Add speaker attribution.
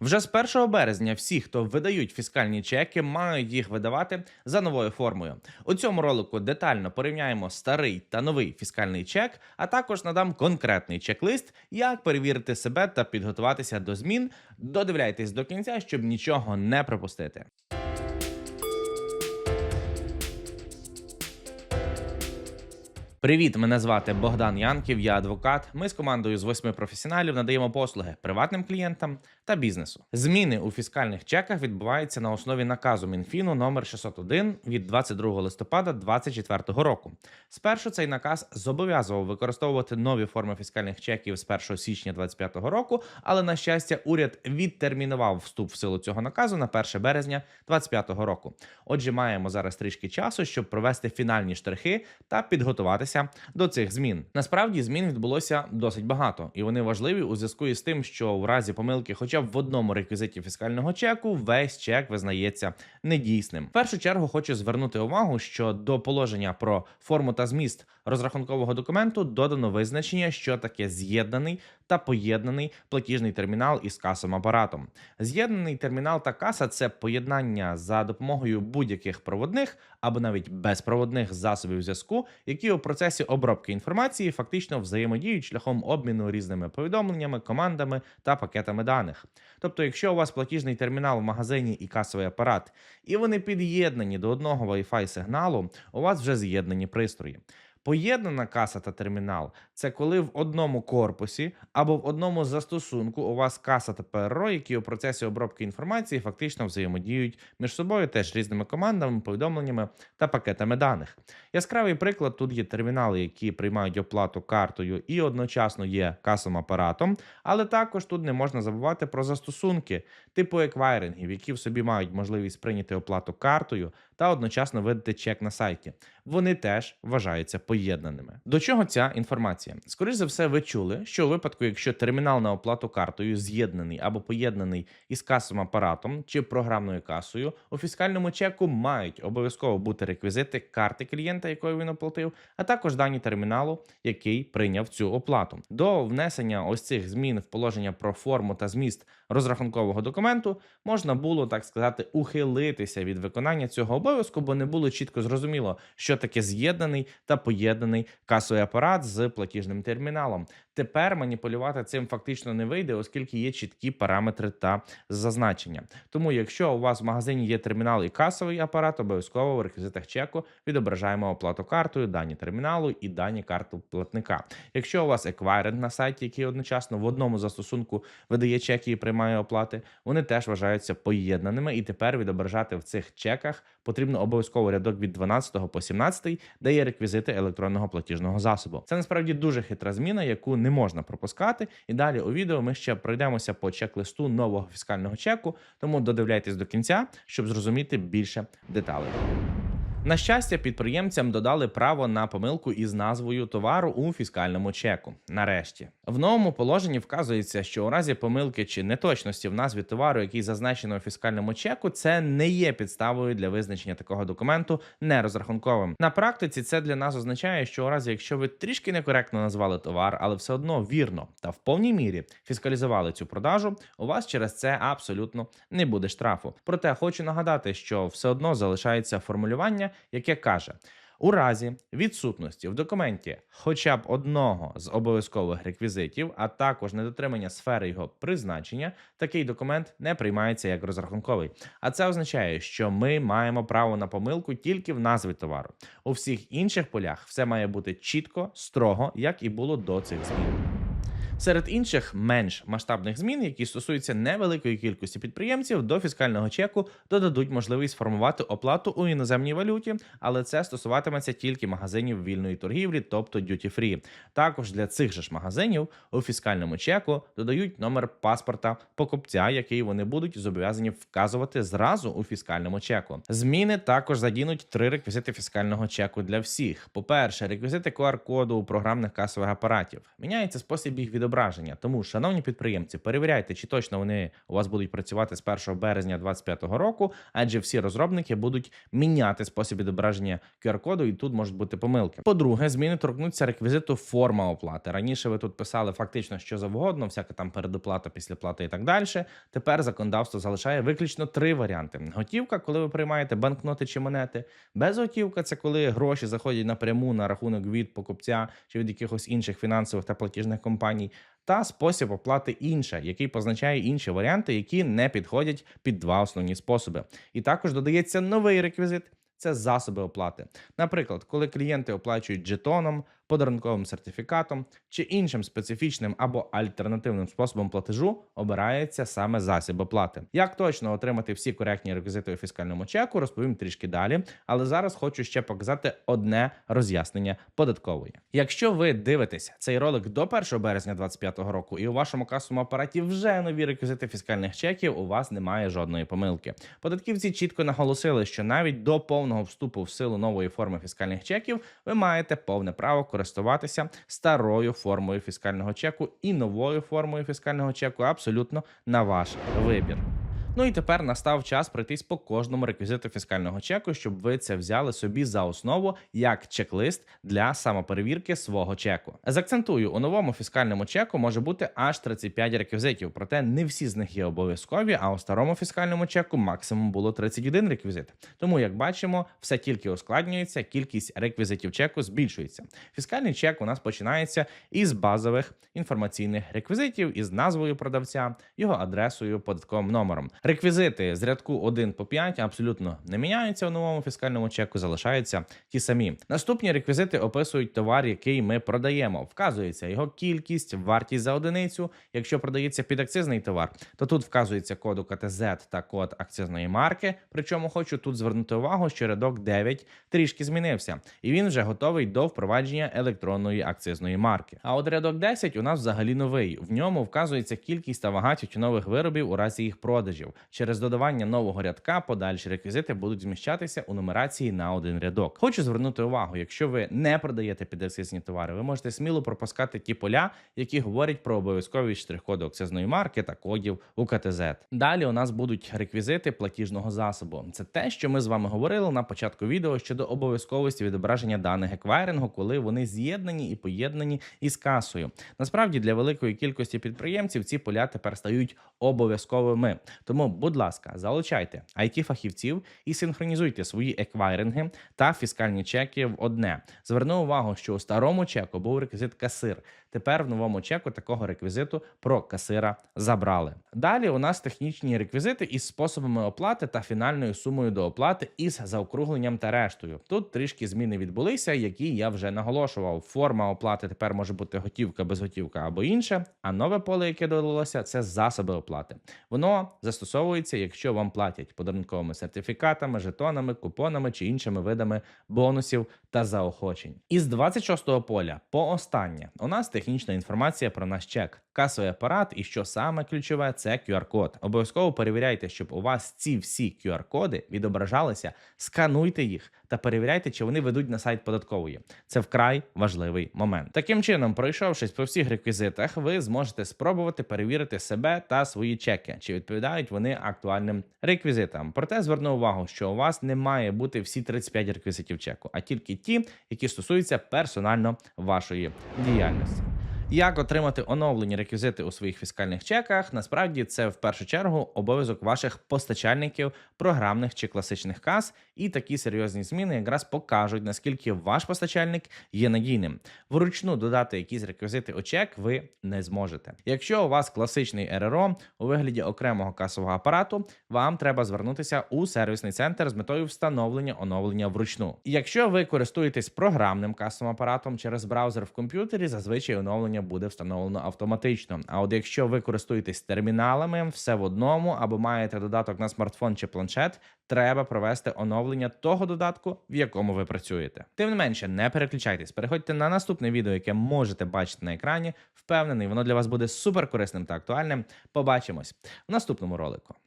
Speaker 1: Вже з 1 березня всі, хто видають фіскальні чеки, мають їх видавати за новою формою. У цьому ролику детально порівняємо старий та новий фіскальний чек, а також надам конкретний чек-лист, як перевірити себе та підготуватися до змін. Додивляйтесь до кінця, щоб нічого не пропустити. Привіт, мене звати Богдан Янків, я адвокат. Ми з командою з восьми професіоналів надаємо послуги приватним клієнтам та бізнесу. Зміни у фіскальних чеках відбуваються на основі наказу Мінфіну номер 601 від 22 листопада 2024 року. Спершу цей наказ зобов'язував використовувати нові форми фіскальних чеків з 1 січня 2025 року, але на щастя, уряд відтермінував вступ в силу цього наказу на 1 березня 2025 року. Отже, маємо зараз трішки часу, щоб провести фінальні штрихи та підготуватися до цих змін. Насправді змін відбулося досить багато, і вони важливі у зв'язку із тим, що в разі помилки, хоча б в одному реквізиті фіскального чеку, весь чек визнається недійсним. В першу чергу хочу звернути увагу, що до положення про форму та зміст розрахункового документу додано визначення, що таке з'єднаний та поєднаний платіжний термінал із касовим апаратом. З'єднаний термінал та каса це поєднання за допомогою будь-яких проводних або навіть безпроводних засобів зв'язку, які у процесі обробки інформації фактично взаємодіють шляхом обміну різними повідомленнями, командами та пакетами даних. Тобто, якщо у вас платіжний термінал в магазині і касовий апарат, і вони під'єднані до одного Wi-Fi сигналу, у вас вже з'єднані пристрої. Поєднана каса та термінал це коли в одному корпусі або в одному застосунку у вас каса та ПРО, які у процесі обробки інформації фактично взаємодіють між собою теж різними командами, повідомленнями та пакетами даних. Яскравий приклад тут є термінали, які приймають оплату картою і одночасно є касовим апаратом, але також тут не можна забувати про застосунки типу еквайрингів, які в собі мають можливість прийняти оплату картою та одночасно видати чек на сайті. Вони теж вважаються поєднаними. До чого ця інформація? Скоріше за все, ви чули, що у випадку, якщо термінал на оплату картою з'єднаний або поєднаний із касовим апаратом чи програмною касою, у фіскальному чеку мають обов'язково бути реквізити карти клієнта, якою він оплатив, а також дані терміналу, який прийняв цю оплату. До внесення ось цих змін в положення про форму та зміст розрахункового документу можна було так сказати ухилитися від виконання цього обов'язку, бо не було чітко зрозуміло, що таке з'єднаний та поєднаний касовий апарат з платіжним терміналом. Тепер маніпулювати цим фактично не вийде, оскільки є чіткі параметри та зазначення. Тому, якщо у вас в магазині є термінал і касовий апарат, обов'язково в реквізитах чеку відображаємо оплату картою, дані терміналу і дані карти платника. Якщо у вас еквайринг на сайті, який одночасно в одному застосунку видає чеки і приймає оплати, вони теж вважаються поєднаними, і тепер відображати в цих чеках потрібно обов'язково рядок від 12 по 17, де є реквізити електронного платіжного засобу. Це насправді дуже хитра зміна, яку не можна пропускати. І далі у відео ми ще пройдемося по чек-листу нового фіскального чеку, тому додивляйтесь до кінця, щоб зрозуміти більше деталей. На щастя, підприємцям додали право на помилку із назвою товару у фіскальному чеку. Нарешті, в новому положенні вказується, що у разі помилки чи неточності в назві товару, який зазначено у фіскальному чеку, це не є підставою для визначення такого документу нерозрахунковим. На практиці це для нас означає, що у разі, якщо ви трішки некоректно назвали товар, але все одно вірно та в повній мірі фіскалізували цю продажу, у вас через це абсолютно не буде штрафу. Проте хочу нагадати, що все одно залишається формулювання яке каже: у разі відсутності в документі хоча б одного з обов'язкових реквізитів, а також недотримання сфери його призначення, такий документ не приймається як розрахунковий. А це означає, що ми маємо право на помилку тільки в назві товару. У всіх інших полях все має бути чітко, строго, як і було до цих змін. Серед інших менш масштабних змін, які стосуються невеликої кількості підприємців, до фіскального чеку додадуть можливість формувати оплату у іноземній валюті, але це стосуватиметься тільки магазинів вільної торгівлі, тобто duty free. Також для цих же ж магазинів у фіскальному чеку додають номер паспорта покупця, який вони будуть зобов'язані вказувати зразу у фіскальному чеку. Зміни також задінуть три реквізити фіскального чеку для всіх. По перше, реквізити QR-коду у програмних касових апаратів. Міняється спосіб їх відображення відображення. Тому, шановні підприємці, перевіряйте, чи точно вони у вас будуть працювати з 1 березня 2025 року, адже всі розробники будуть міняти спосіб відображення QR-коду, і тут можуть бути помилки. По-друге, зміни торкнуться реквізиту форма оплати. Раніше ви тут писали фактично що завгодно, всяка там передоплата, післяплата і так далі. Тепер законодавство залишає виключно три варіанти: готівка, коли ви приймаєте банкноти чи монети. Безготівка це коли гроші заходять напряму на рахунок від покупця чи від якихось інших фінансових та платіжних компаній. Та спосіб оплати інша, який позначає інші варіанти, які не підходять під два основні способи. І також додається новий реквізит. Це засоби оплати. Наприклад, коли клієнти оплачують жетоном, подарунковим сертифікатом чи іншим специфічним або альтернативним способом платежу, обирається саме засіб оплати. Як точно отримати всі коректні реквізити у фіскальному чеку, розповім трішки далі. Але зараз хочу ще показати одне роз'яснення податкової. Якщо ви дивитеся цей ролик до 1 березня 2025 року, і у вашому касовому апараті вже нові реквізити фіскальних чеків, у вас немає жодної помилки. Податківці чітко наголосили, що навіть до повного вступу в силу нової форми фіскальних чеків ви маєте повне право користуватися старою формою фіскального чеку і новою формою фіскального чеку абсолютно на ваш вибір. Ну і тепер настав час пройтись по кожному реквізиту фіскального чеку, щоб ви це взяли собі за основу як чек-лист для самоперевірки свого чеку. Закцентую, у новому фіскальному чеку може бути аж 35 реквізитів, проте не всі з них є обов'язкові. А у старому фіскальному чеку максимум було 31 реквізит. Тому, як бачимо, все тільки ускладнюється, кількість реквізитів чеку збільшується. Фіскальний чек у нас починається із базових інформаційних реквізитів, із назвою продавця, його адресою, податковим номером. Реквізити з рядку 1 по 5 абсолютно не міняються у новому фіскальному чеку, залишаються ті самі. Наступні реквізити описують товар, який ми продаємо. Вказується його кількість, вартість за одиницю. Якщо продається підакцизний товар, то тут вказується код УКТЗ та код акцизної марки. Причому хочу тут звернути увагу, що рядок 9 трішки змінився, і він вже готовий до впровадження електронної акцизної марки. А от рядок 10 у нас взагалі новий. В ньому вказується кількість та вага тютюнових виробів у разі їх продажів. Через додавання нового рядка подальші реквізити будуть зміщатися у нумерації на один рядок. Хочу звернути увагу, якщо ви не продаєте підакцизні товари, ви можете сміло пропускати ті поля, які говорять про обов'язковість штрих-коду акцизної марки та кодів УКТЗ. Далі у нас будуть реквізити платіжного засобу. Це те, що ми з вами говорили на початку відео щодо обов'язковості відображення даних еквайрингу, коли вони з'єднані і поєднані із касою. Насправді для великої кількості підприємців ці поля тепер стають обов'язковими. Тому, будь ласка, залучайте it фахівців і синхронізуйте свої еквайринги та фіскальні чеки в одне. Зверну увагу, що у старому чеку був реквізит касир. Тепер в новому чеку такого реквізиту про касира забрали. Далі у нас технічні реквізити із способами оплати та фінальною сумою до оплати із заокругленням та рештою. Тут трішки зміни відбулися, які я вже наголошував. Форма оплати тепер може бути готівка, безготівка або інше. А нове поле, яке додалося, це засоби оплати. Воно застосовується, якщо вам платять подарунковими сертифікатами, жетонами, купонами чи іншими видами бонусів та заохочень. Із 26-го поля по останнє у нас технічна інформація про наш чек, касовий апарат і що саме ключове це QR-код. Обов'язково перевіряйте, щоб у вас ці всі QR-коди відображалися, скануйте їх та перевіряйте, чи вони ведуть на сайт податкової. Це вкрай важливий момент. Таким чином, пройшовшись по всіх реквізитах, ви зможете спробувати перевірити себе та свої чеки, чи відповідають вони актуальним реквізитам. Проте зверну увагу, що у вас не має бути всі 35 реквізитів чеку, а тільки ті, які стосуються персонально вашої діяльності. Як отримати оновлені реквізити у своїх фіскальних чеках? Насправді це в першу чергу обов'язок ваших постачальників програмних чи класичних кас, і такі серйозні зміни якраз покажуть наскільки ваш постачальник є надійним. Вручну додати якісь реквізити у чек ви не зможете. Якщо у вас класичний РРО у вигляді окремого касового апарату, вам треба звернутися у сервісний центр з метою встановлення оновлення вручну. Якщо ви користуєтесь програмним касовим апаратом через браузер в комп'ютері, зазвичай оновлення буде встановлено автоматично. А от якщо ви користуєтесь терміналами, все в одному або маєте додаток на смартфон чи планшет, треба провести оновлення того додатку, в якому ви працюєте. Тим не менше, не переключайтесь, переходьте на наступне відео, яке можете бачити на екрані. Впевнений, воно для вас буде супер корисним та актуальним. Побачимось в наступному ролику.